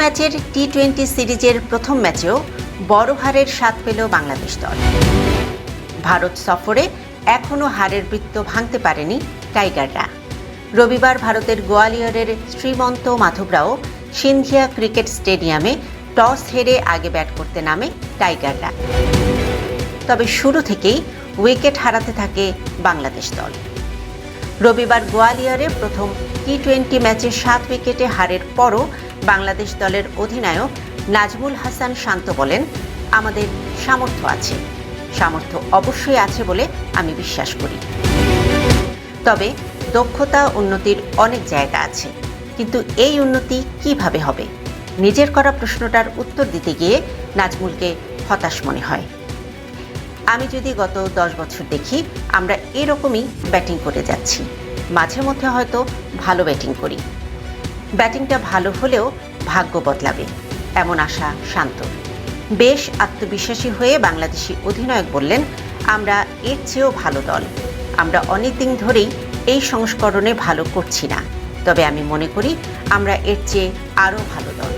ম্যাচের T twenty সিরিজের প্রথম ম্যাচেও বড় হারের স্বাদ পেল বাংলাদেশ দল। ভারত সফরে এখনও হারের বৃত্ত ভাঙতে পারেনি টাইগাররা। রবিবার ভারতের গোয়ালিয়রের শ্রীমন্ত মাধবরাও সিন্ধিয়া ক্রিকেট স্টেডিয়ামে টস হেরে আগে ব্যাট করতে নামে টাইগাররা। তবে শুরু থেকেই উইকেট হারাতে থাকে বাংলাদেশ দল। রবিবার গোয়ালিয়রে প্রথম টি টোয়েন্টি ম্যাচে সাত উইকেটে হারের পরও বাংলাদেশ দলের অধিনায়ক নাজমুল হাসান শান্ত বলেন, আমাদের সামর্থ্য আছে। সামর্থ্য অবশ্যই আছে বলে আমি বিশ্বাস করি। তবে দক্ষতা উন্নতির অনেক জায়গা আছে। কিন্তু এই উন্নতি কীভাবে হবে? নিজের করা প্রশ্নটার উত্তর দিতে গিয়ে নাজমুলকে হতাশ মনে হয়। আমি যদি গত দশ বছর দেখি, আমরা এরকমই ব্যাটিং করে যাচ্ছি। মাঝে মধ্যে হয়তো ভালো ব্যাটিং করি। ব্যাটিংটা ভালো হলেও ভাগ্য বদলাবে, এমন আশা শান্ত। বেশ আত্মবিশ্বাসী হয়ে বাংলাদেশি অধিনায়ক বললেন, আমরা এর চেয়েও ভালো দল। আমরা অনেক দিন ধরেই এই সংস্করণে ভালো করছি না। তবে আমি মনে করি, আমরা এর চেয়ে আরও ভালো দল।